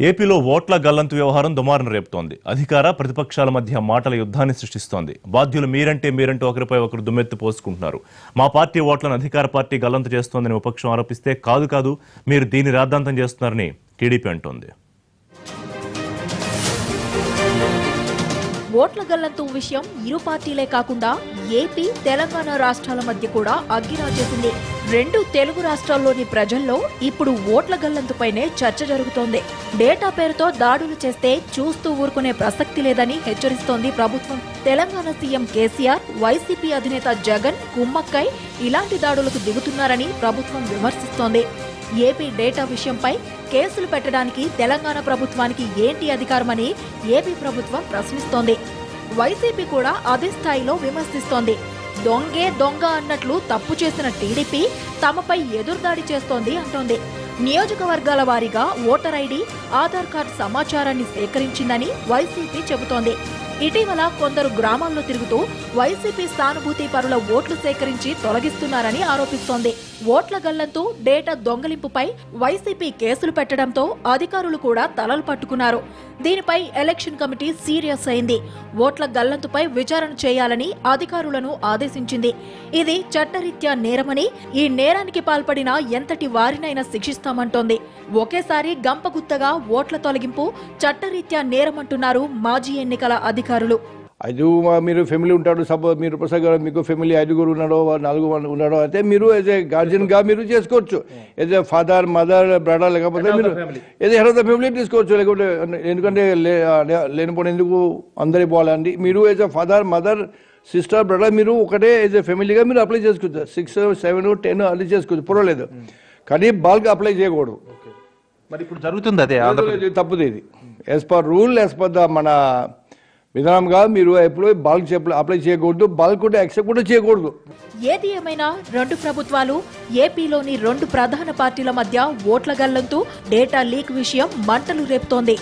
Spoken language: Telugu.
ఏపీలో ఓట్ల గల్లంతు వ్యవహారం దుమారం రేపుతోంది. అధికార ప్రతిపక్షాల మధ్య మాటల యుద్ధాన్ని సృష్టిస్తోంది. బాధ్యులు మీరంటే మీరంటూ ఒకరిపై ఒకరు దుమ్మెత్తి పోసుకుంటున్నారు. మా పార్టీ ఓట్లను అధికార పార్టీ గల్లంతు చేస్తోందని విపక్షం ఆరోపిస్తే కాదు కాదు మీరు దీన్ని రాద్ధాంతం చేస్తున్నారని టీడీపీ అంటోంది. ఓట్ల గల్లంతు విషయం ఇరు పార్టీలే కాకుండా ఏపీ తెలంగాణ రాష్ట్రాల మధ్య కూడా అగ్గిరాజేసింది. రెండు తెలుగు రాష్ట్రాల్లోని ప్రజల్లో ఇప్పుడు ఓట్ల గల్లంతుపైనే చర్చ జరుగుతోంది. డేటా పేరుతో దాడులు చేస్తే చూస్తూ ఊరుకునే ప్రసక్తి లేదని హెచ్చరిస్తోంది ప్రభుత్వం. తెలంగాణ సీఎం కేసీఆర్ వైసీపీ అధినేత జగన్ కుమ్మక్కై ఇలాంటి దాడులకు దిగుతున్నారని ప్రభుత్వం విమర్శిస్తోంది. ఏపీ డేటా విషయంపై కేసులు పెట్టడానికి తెలంగాణ ప్రభుత్వానికి ఏంటి అధికారమని ఏపీ ప్రభుత్వం ప్రశ్నిస్తోంది. వైసీపీ కూడా అదే స్థాయిలో విమర్శిస్తోంది. దొంగే దొంగ అన్నట్లు తప్పు చేసిన టీడీపీ తమపై ఎదురుదాడి చేస్తోంది అంటోంది. నియోజకవర్గాల వారీగా ఓటర్ ఐడి ఆధార్ కార్డు సమాచారాన్ని సేకరించిందని వైసీపీ చెబుతోంది. ఇటీవల కొందరు గ్రామాల్లో తిరుగుతూ వైసీపీ సానుభూతి పరుల ఓట్లు సేకరించి తొలగిస్తున్నారని ఆరోపిస్తోంది. ఓట్ల గల్లంతు డేటా దొంగలింపుపై వైసీపీ కేసులు పెట్టడంతో అధికారులు కూడా తలలు పట్టుకున్నారు. దీనిపై ఎలక్షన్ కమిటీ సీరియస్ అయింది. ఓట్ల గల్లంతుపై విచారణ చేయాలని అధికారులను ఆదేశించింది. ఇది చట్టరీత్యా నేరమని ఈ నేరానికి పాల్పడిన ఎంతటి వారినైనా శిక్షిస్తామంటోంది. ఒకేసారి గంపగుత్తగా ఓట్ల తొలగింపు చట్టరీత్యా నేరమంటున్నారు మాజీ ఎన్నికల అధికారులు ఐదు మా- మీరు ఫ్యామిలీ ఉంటాడు సపోజ్ మీరు ప్రసాద్ గారు మీకు ఫ్యామిలీ ఐదుగురు ఉన్నాడో మంది ఉన్నాడో అయితే మీరు యాజ్ ఏ గార్జియన్గా మీరు చేసుకోవచ్చు. As a father mother brother లేకపోతే మీరు ఏదో హెడ్ ఆఫ్ ద ఫ్యామిలీ తీసుకోవచ్చు. లేకపోతే ఎందుకంటే లే- లే- లేనిపోయిన ఎందుకు అందరి పోవాలండి మీరు as a father mother sister brother మీరు ఒకటే యాజ్ ఏ ఫ్యామిలీగా మీరు అప్లై చేసుకోవచ్చు. సిక్స్ సెవెన్ టెన్ అది చేసుకోవచ్చు. పర్వాలేదు. కానీ బాల్గా అప్లై చేయకూడదు. మరి ఇప్పుడు జరుగుతుంది అదే తప్పుది ఇది. As per rule as per the మన విధానంగా మీరు ఎప్పుడు బల్క్ అప్లై చేయకూడదు బల్క్ కూడా యాక్సెప్ట్ కూడా చేయకూడదు. ఏది ఏమైనా రెండు ప్రభుత్వాలు ఏపీలోని రెండు ప్రధాన పార్టీల మధ్య ఓట్ల గల్లంతు డేటా లీక్ విషయం మంటలు రేపుతోంది.